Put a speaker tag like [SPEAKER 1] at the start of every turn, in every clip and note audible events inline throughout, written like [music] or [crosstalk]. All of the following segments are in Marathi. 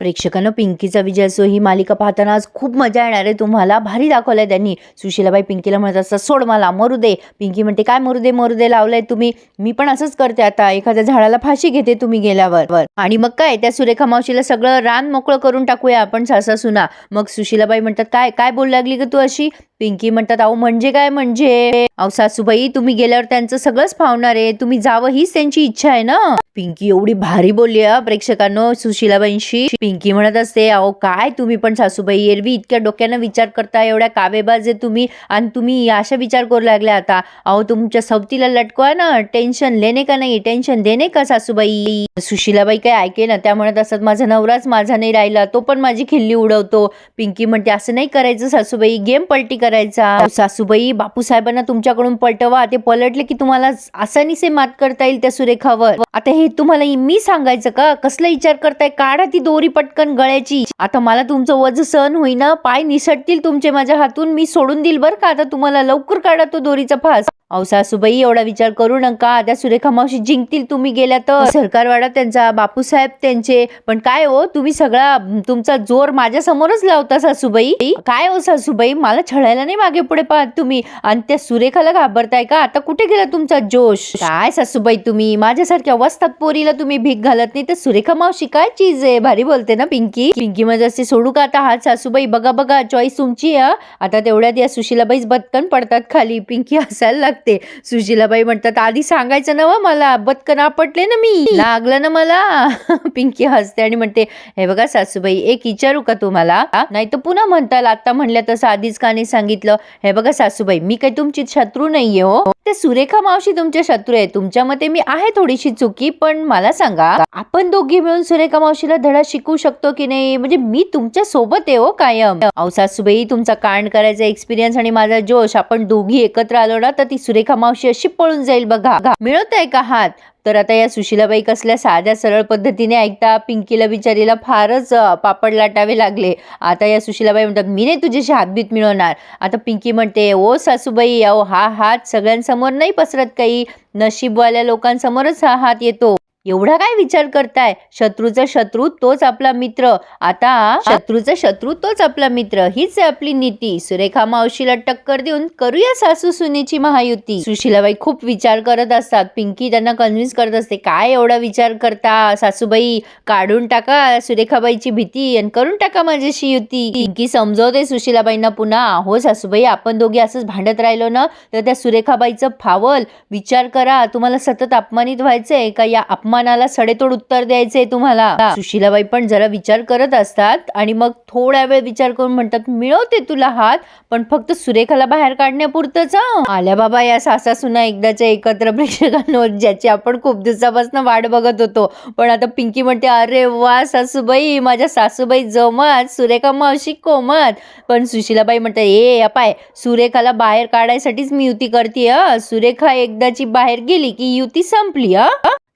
[SPEAKER 1] प्रेक्षकांना पिंकीचा विजय असो ही मालिका पाहताना आज खूप मजा येणार आहे. तुम्हाला भारी दाखवलंय त्यांनी. सुशीलाबाई पिंकीला म्हणत असतात सोड मला मरू दे. पिंकी म्हणते काय मरू दे मरू दे लावलंय तुम्ही. मी पण असंच करते आता. एखाद्या झाडाला फाशी घेते तुम्ही गेल्यावर. आणि मग काय त्या सुरेखा मावशीला सगळं रान मोकळं करून टाकूया आपण सासा सुना मग सुशीलाबाई म्हणतात काय काय बोलू लागली का तू अशी? पिंकी म्हणतात अहो म्हणजे काय म्हणजे? अहो सासूबाई तुम्ही गेल्यावर त्यांचं सगळंच फावणार आहे. तुम्ही जावं हीच त्यांची इच्छा आहे ना? पिंकी एवढी भारी बोलली प्रेक्षकांनो सुशीलाबाईंशी. पिंकी म्हणत असते अहो काय तुम्ही पण सासूबाई एरवी इतक्या डोक्यानं विचार करता एवढ्या कावेबाज आहे तुम्ही आणि तुम्ही अशा विचार करू लागल्या आता. अहो तुमच्या सवतीला लटकवा ना टेन्शन लेणे का नाही टेन्शन देणे का सासूबाई? सुशीलाबाई काय ऐके ना त्या म्हणत असतात माझा नवराच माझा नाही राहिला तो पण माझी खिल्ली उडवतो. पिंकी म्हणते असं नाही करायचं सासूबाई गेम पलटी करायचा. सासूबाई बापू साहेबांना तुमच्याकडून पलटवा. ते पलटले की तुम्हाला आसानी से मात करता येईल त्या सुरेखावर. आता हे तुम्हाला मी सांगायचं का? कसला विचार करताय? काढा ती दोरी पटकन गळ्याची. आता मला तुमचं वज सहन होईना. पाय निसटतील तुमचे माझ्या हातून. मी सोडून देईल बरं का? आता तुम्हाला लवकर काढा तो दोरीचा फास. अहो सासूबाई एवढा विचार करू नका. त्या सुरेखा मावशी जिंकतील तुम्ही गेल्या तर. सरकारवाडा त्यांचा बापूसाहेब त्यांचे. पण काय हो तुम्ही सगळा तुमचा जोर माझ्या समोरच लावता सासूबाई. काय हो सासूबाई मला छळायला नाही मागे पुढे पाहत तुम्ही. आणि त्या सुरेखाला घाबरताय का? आता कुठे गेला तुमचा जोश? काय सासूबाई तुम्ही? माझ्यासारख्या वस्तात पोरीला तुम्ही भीक घालत नाही. तर सुरेखा मावशी काय चीज आहे? भारी बोलते ना पिंकी? पिंकी मध्ये सोडू का आता? हात सासूबाई बघा बघा चॉईस तुमची आहे, आता तेवढ्यात या सुशीलाबाईच बदकन पडतात खाली. पिंकी हसायला लागते. सुजिलाबाई म्हणतात आधी सांगायचं ना व मला बतकन आपटले ना मी. लागलं ना मला. [laughs] पिंकी हसते आणि म्हणते हे बघा सासूबाई एक विचारू का तुम्हाला? नाही तर पुन्हा म्हणताल आता म्हणल्या तसं आधीच का नाही सांगितलं. हे बघा सासूबाई मी काही तुमची शत्रू नाहीये हो. ते सुरेखा मावशी तुमच्या शत्रू आहे. तुमच्या मते मी आहे थोडीशी चुकी पण मला सांगा आपण दोघी मिळून सुरेखा मावशीला धडा शिकू शकतो की नाही? म्हणजे मी तुमच्यासोबत आहे हो कायम. अहो सासूबाई तुमचा कांड करायचा एक्सपिरियन्स आणि माझा जोश आपण दोघी एकत्र आलो ना तर ती सुरेखा मावशी अशी पळून जाईल बघा. मिळत आहे का हात? तर आता या सुशीलाबाई कसल्या साध्या सरळ पद्धतीने ऐकता? पिंकीला बिचारीला फारच पापड लाटावे लागले. आता या सुशीलाबाई म्हणतात मी नाही तुझ्याशी हातबीत मिळवणार. आता पिंकी म्हणते ओ सासूबाई अहो हा हात सगळ्यांसमोर नाही पसरत काही. नशीबवाल्या लोकांसमोरच हा हात येतो. एवढा काय विचार करताय? शत्रूचा शत्रू तोच आपला मित्र. आता शत्रूचा शत्रू तोच आपला मित्र. हीच आहे आपली नीती. सुरेखा मावशीला टक्कर देऊन करूया सासू सुनेची महायुती. सुशीलाबाई खूप विचार करत असतात. पिंकी त्यांना कन्व्हिन्स करत असते. काय एवढा विचार करता सासूबाई? काढून टाका सुरेखाबाईची भीती आणि करून टाका माझ्याशी युती. पिंकी समजवते सुशीलाबाईंना पुन्हा. हो सासूबाई आपण दोघे असंच भांडत राहिलो ना तर त्या सुरेखाबाईचं फावल. विचार करा. तुम्हाला सतत अपमानित व्हायचंय का? या अपमान अपमानाला सडेतोड उत्तर द्यायचंय तुम्हाला. सुशीलाबाई पण जरा विचार करत असतात आणि मग थोडा वेळ विचार करून म्हणतात मिळवते तुला हात पण फक्त सुरेखाला बाहेर काढण्यापुरतच आल्या बाबा या सासा सुना एकदाच्या एकत्र प्रेक्षकांवर ज्याची आपण खूप दिवसापासून वाट बघत होतो. पण आता पिंकी म्हणते अरे वा सासूबाई माझ्या सासूबाई जमत सुरेखा मावशी कोमत. पण सुशीलाबाई म्हणते ए अपाय सुरेखाला बाहेर काढायसाठीच मी युती करते सुरेखा एकदाची बाहेर गेली की युती संपली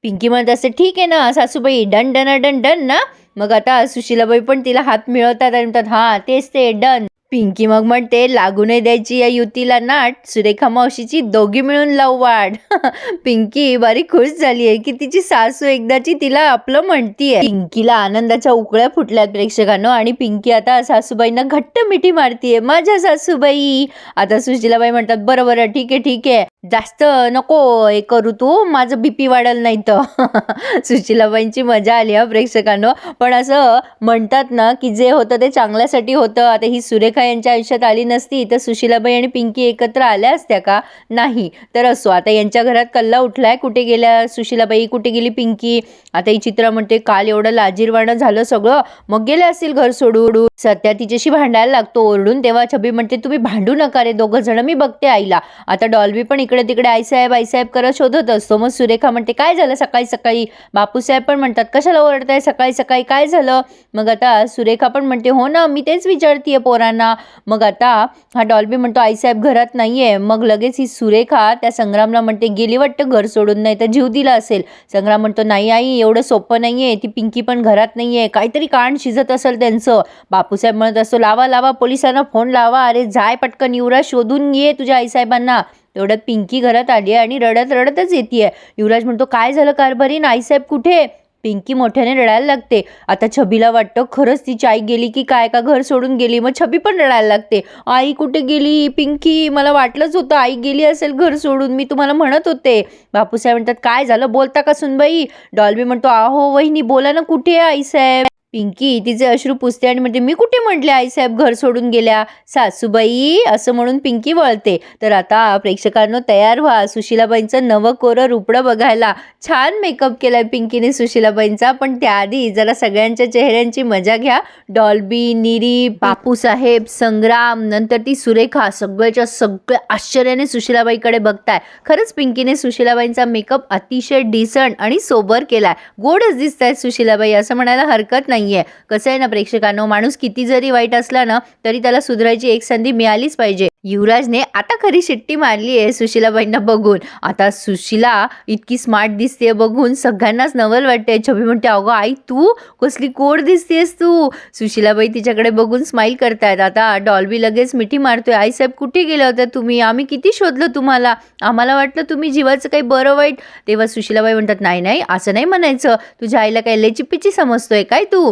[SPEAKER 1] पिंकी म्हणत असते ठीक आहे ना सासूबाई डन डन डन डन ना. मग आता सुशीलाबाई पण तिला हात मिळवतात आणि म्हणतात हा तेच ते डन. पिंकी मग म्हणते लागू नाही द्यायची या युतीला नाट सुरेखा मावशीची दोघी मिळून लावू वाट [laughs] पिंकी बारीक खुश झाली आहे की तिची सासू एकदाची तिला आपलं म्हणतीये. पिंकीला आनंदाच्या उकळ्या फुटल्यात प्रेक्षकांनो आणि पिंकी आता सासूबाईंना घट्ट मिठी मारतीये. माझ्या सासूबाई आता सुशीलाबाई म्हणतात बरं बरं ठीक आहे ठीक आहे. जास्त नको हे करू तू. माझं बीपी वाढल नाही तर. [laughs] सुशीलाबाईंची मजा आली हा प्रेक्षकांनो. पण असं म्हणतात ना की जे होतं ते चांगल्यासाठी होतं. आता ही सुरेखा यांच्या आयुष्यात आली नसती तर सुशीलाबाई आणि पिंकी एकत्र आल्या असत्या का? नाही. तर असो आता यांच्या घरात कल्ला उठलाय. कुठे गेल्या सुशीलाबाई? कुठे गेली पिंकी? आता ही चित्रा म्हणते काल एवढं लाजीरवाणं झालं सगळं. मग गेले असतील घर सोडून. सध्या तिच्याशी भांडायला लागतो ओरडून. तेव्हा छबी म्हणते तुम्ही भांडू नका रे. दोघं जण मी बघते आईला. आता डॉल्बी पण इकडे तिकडे आईसाहेब आईसाहेब करत शोधत असतो. मग सुरेखा म्हणते काय झालं सकाळी सकाळी? बापूसाहेब पण म्हणतात कशाला ओरडताय सकाळी सकाळी? काय झालं? मग आता सुरेखा पण म्हणते हो ना मी तेच विचारतीये पोरांना. मग आता हा डॉल्बी म्हणतो आईसाहेब घरात नाही आहे मग लगेच ही सुरेखा त्या संग्रामला म्हणते गेली वाटतं घर सोडून नाही तर जीव दिला असेल. संग्राम म्हणतो नाही आई एवढं सोपं नाही आहे ती पिंकी पण घरात नाही आहे काहीतरी कान शिजत असेल त्यांचं. बापूसाहेब म्हणत असतो लावा लावा पोलिसांना फोन लावा. अरे जाय पटकन युवराज शोधून ये तुझ्या आईसाहेबांना तेवढ्यात पिंकी घरात आली आहे आणि रडत रडतच येते युवराज म्हणतो काय झालं कारभारी? आईसाहेब कुठे? पिंकी मोठ्याने रडायला लागते. आता छबीला वाटतं खरंच तिची आई गेली की काय? का घर सोडून गेली? मग छबी पण रडायला लागते. आई कुठे गेली? पिंकी मला वाटलंच होतं आई गेली असेल घर सोडून. मी तुम्हाला म्हणत होते. बापूसाहेब म्हणतात काय झालं? बोलता का सुनबाई? डॉल्बी म्हणतो आहो वहिनी बोला ना कुठे आहे आईसाहेब पिंकी तिचे अश्रू पुसते आणि म्हणते मी कुठे म्हटले आईसाहेब घर सोडून गेल्या? सासूबाई असं म्हणून पिंकी वळते. तर आता प्रेक्षकांनो तयार व्हा. सुशिलाबाईंचं नवं कोरं रुपडं बघायला छान मेकअप केलाय पिंकीने सुशिलाबाईंचा. पण त्याआधी जरा सगळ्यांच्या चेहऱ्यांची मजा घ्या. डॉल्बी निरी बापूसाहेब संग्राम नंतर ती सुरेखा सगळ्याच्या सगळ्या आश्चर्याने सुशिलाबाईकडे बघताय. खरंच पिंकीने सुशिलाबाईंचा मेकअप अतिशय डिसंट आणि सोबर केलाय. गोडच दिसत आहेत सुशिलाबाई असं म्हणायला हरकत नाही नाहीये. कसं आहे ना प्रेक्षकांनो माणूस किती जरी वाईट असला ना तरी त्याला सुधारायची एक संधी मिळालीच पाहिजे. युवराजने आता खरी शिट्टी मारली आहे सुशिलाबाईंना बघून. आता सुशिला इतकी स्मार्ट दिसते बघून सगळ्यांनाच नवल वाटते छबी म्हणते अगं आई तू? कसली कोड दिसतेस तू? सुशिलाबाई तिच्याकडे बघून स्माईल करतायत. आता डॉल्बी लगेच मिठी मारतोय. आईसाहेब कुठे गेल्या होत्या तुम्ही? आम्ही किती शोधलं तुम्हाला? आम्हाला वाटलं तुम्ही जीवाचं काही बरं वाईट. तेव्हा सुशिलाबाई म्हणतात नाही नाही असं नाही म्हणायचं. तुझ्या आईला काय लेचिपिची समजतोय काय तू?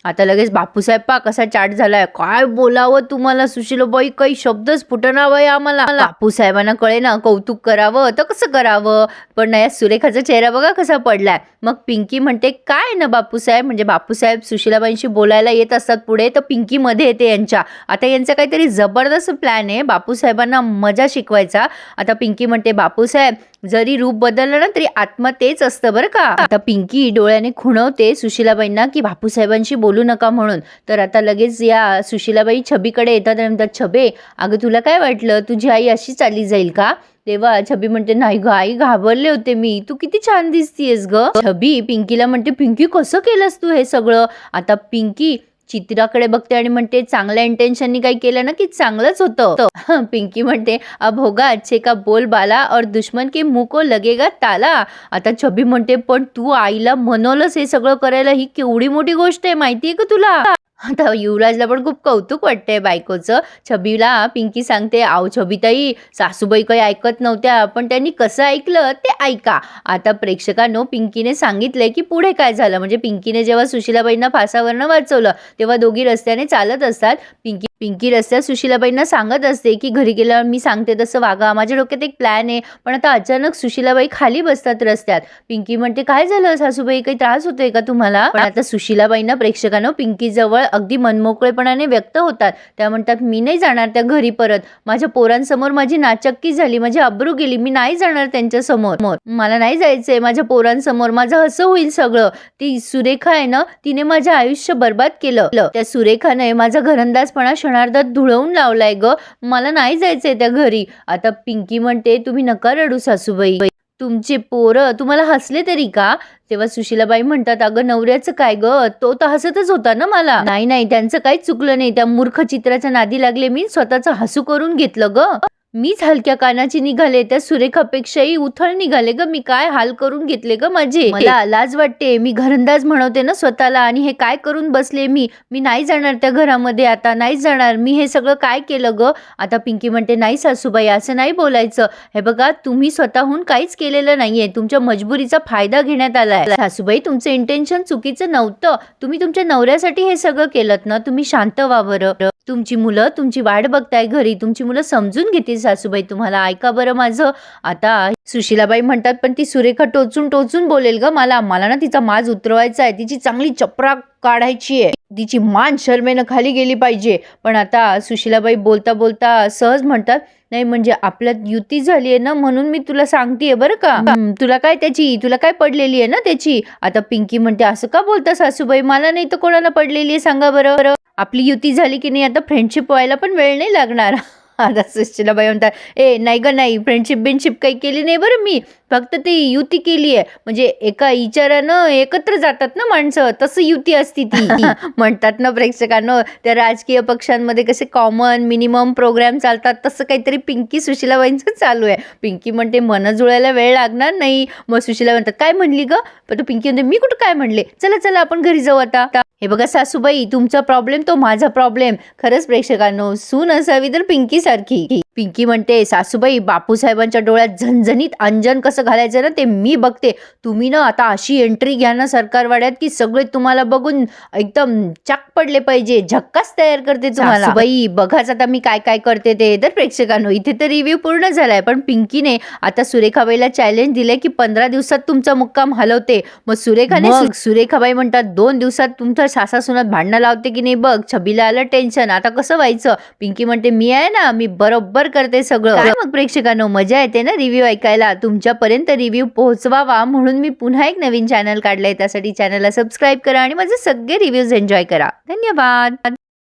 [SPEAKER 1] आता लगेच बापूसाहेब पा कसा चाट झालाय. काय बोलावं तुम्हाला सुशीलाबाई? काही शब्दच फुटणावं आम्हाला. बापूसाहेबांना कळे ना कौतुक करावं. तर कसं करावं? पण नाही सुरेखाचा चेहरा बघा कसा पडलाय. मग पिंकी म्हणते काय ना बापूसाहेब? म्हणजे बापूसाहेब सुशीलाबाईंशी बोलायला येत असतात पुढे तर पिंकी मध्ये येते यांच्या. आता यांचा काहीतरी जबरदस्त प्लॅन आहे. बापूसाहेबांना मजा शिकवायचा. आता पिंकी म्हणते बापूसाहेब जरी रूप बदललं ना तरी आत्मा तेच असतं बरं का? आता पिंकी डोळ्याने खुणवते सुशीलाबाईंना की बापूसाहेबांशी बोल बोलू नका म्हणून. तर आता लगेच या सुशिलाबाई छबीकडे येतात आणि म्हणतात छबे अगं तुला काय वाटलं? तुझी आई अशी चालली जाईल का? तेव्हा छबी म्हणते नाही ग आई घाबरले होते मी. तू किती छान दिसतीयस ग. छबी पिंकीला म्हणते पिंकी कसं केलंस तू हे सगळं? आता पिंकी चित्राकडे बघते आणि म्हणते चांगल्या इंटेन्शननी काही केलं ना की चांगलंच होतं. [laughs] पिंकी म्हणते अब होगा अच्छे का बोल बाला और दुश्मन के मुंह को लगेगा ताला. आता छबी म्हणते पण तू आईला म्हणवलंस हे सगळं करायला? ही केवढी मोठी गोष्ट आहे माहितीये का तुला? आता युवराजला पण खूप कौतुक वाटतंय बायकोचं. छबीला पिंकी सांगते आव छबीताई सासूबाई काही ऐकत नव्हत्या पण त्यांनी कसं ऐकलं ते ऐका. आता प्रेक्षकांनो पिंकीने सांगितलंय की पुढे काय झालं? म्हणजे पिंकीने जेव्हा सुशिलाबाईंना फासावरनं वाचवलं तेव्हा दोघी रस्त्याने चालत असतात. पिंकी पिंकी रस्त्यात सुशीलाबाईंना सांगत असते की घरी गेल्यावर मी सांगते तसं वागा. माझ्या डोक्यात एक प्लॅन आहे पण आता अचानक सुशीलाबाई खाली बसतात रस्त्यात. पिंकी म्हणते काय झालं सासूबाई? काही त्रास होतोय का तुम्हाला? पण आता सुशीलाबाईंना प्रेक्षकांना पिंकी जवळ अगदी मनमोकळेपणाने व्यक्त होतात. त्या म्हणतात मी नाही जाणार त्या घरी परत. माझ्या पोरांसमोर माझी नाचक्की झाली माझी अब्रू गेली. मी नाही जाणार त्यांच्यासमोर. मला नाही जायचंय. माझ्या पोरांसमोर माझं हसं होईल सगळं. ती सुरेखा आहे ना तिने माझं आयुष्य बर्बाद केलं. त्या सुरेखाने माझा घरंदाजपणा क्षणार्धात धुळवून लावलाय ग. मला नाही जायचंय त्या घरी. आता पिंकी म्हणते तुम्ही नका रडू सासूबाई. तुमचे पोरं तुम्हाला हसले तरी का? तेव्हा सुशीलाबाई म्हणतात अगं नवऱ्याचं काय ग? तो तर हसतच होता ना मला. नाही नाही त्यांचं काहीच चुकलं नाही. त्या मूर्ख चित्राच्या नादी लागले मी स्वतःचं हसू करून घेतलं ग. मीच हलक्या कानाची निघाले त्या सुरेखापेक्षाही उथळ निघाले. ग मी काय हाल करून घेतले ग माझे? मला लाज वाटते. मी घरंदाज म्हणवते ना स्वतःला. आणि हे काय करून बसले मी? मी नाही जाणार त्या घरामध्ये आता. नाही जाणार. मी हे सगळं काय केलं ग? आता पिंकी म्हणते नाही सासूबाई असं नाही बोलायचं. हे बघा तुम्ही स्वतःहून काहीच केलेलं नाहीये. तुमच्या मजबुरीचा फायदा घेण्यात आलाय. सासूबाई तुमचं इंटेन्शन चुकीचं नव्हतं. तुम्ही तुमच्या नवऱ्यासाठी हे सगळं केलं ना? तुम्ही शांत व्हा बरं. तुमची मुलं तुमची वाट बघताय घरी. तुमची मुलं समजून घेतील सासूबाई तुम्हाला ऐका बरं माझं. आता सुशीलाबाई म्हणतात पण ती सुरेखा टोचून टोचून बोलेल ग मला. मला ना तिचा माज उतरवायचा आहे. तिची चांगली चपरा काढायची आहे. तिची मान शर्मेनं खाली गेली पाहिजे. पण आता सुशीलाबाई बोलता बोलता सहज म्हणतात नाही म्हणजे आपल्यात युती झाली आहे ना म्हणून मी तुला सांगतेय बरं का? तुला काय त्याची तुला काय पडलेली आहे ना त्याची? आता पिंकी म्हणते असं का बोलता सासूबाई? मला नाही तर कोणाला पडलेली आहे? सांगा बरं. आपली युती झाली की नाही? आता फ्रेंडशिप व्हायला पण वेळ नाही लागणार. आता सुशिलाबाई म्हणतात ए नाही ग नाही फ्रेंडशिप बिनशिप काही केली नाही बरं मी. फक्त ती युती केली आहे. म्हणजे एका विचारानं एकत्र जातात ना माणसं तसं युती असती ती [laughs] म्हणतात ना प्रेक्षकांनो त्या राजकीय पक्षांमध्ये कसे कॉमन मिनिमम प्रोग्राम चालतात तसं काहीतरी पिंकी सुशिलाबाईंचं चालू आहे. पिंकी म्हणते मन जुळायला वेळ लागणार नाही. मग सुशिला म्हणतात काय म्हणली ग? पण तो पिंकी म्हणते मी कुठं काय म्हणले? चला चला आपण घरी जाऊ आता. हे बघा सासूबाई तुमचा प्रॉब्लेम तो माझा प्रॉब्लेम खरंच प्रेक्षकांनो सून असावी तर पिंकी सारखी. पिंकी म्हणते सासूबाई बापूसाहेबांच्या डोळ्यात झणझणीत अंजन कसं घालायचं ना ते मी बघते. तुम्ही ना आता अशी एंट्री घ्या ना सरकारवाड्यात की सगळे तुम्हाला बघून एकदम चाक पडले पाहिजे. झक्काच तयार करते तुम्हाला. बाई बघाच आता मी काय काय करते ते. तर प्रेक्षकांनो इथे तर रिव्ह्यू पूर्ण झालाय. पण पिंकीने आता सुरेखाबाईला चॅलेंज दिलंय की पंधरा दिवसात तुमचा मुक्काम हलवते. मग सुरेखाने सु- सुरेखाबाई म्हणतात दोन दिवसात तुमचं सासा सुनात भांडणं लावते की नाही बघ? छबीला आलं टेन्शन आता कसं व्हायचं? पिंकी म्हणते मी आहे ना मी बरोबर करते सगळं. मग प्रेक्षकांनो मजा येते ना रिव्ह्यू ऐकायला? तुमच्यापर्यंत रिव्ह्यू पोहोचवावा म्हणून मी पुन्हा एक नवीन चॅनल काढलंय. त्यासाठी चॅनलला सबस्क्राईब करा आणि माझे सगळे रिव्ह्यूज एन्जॉय करा. धन्यवाद.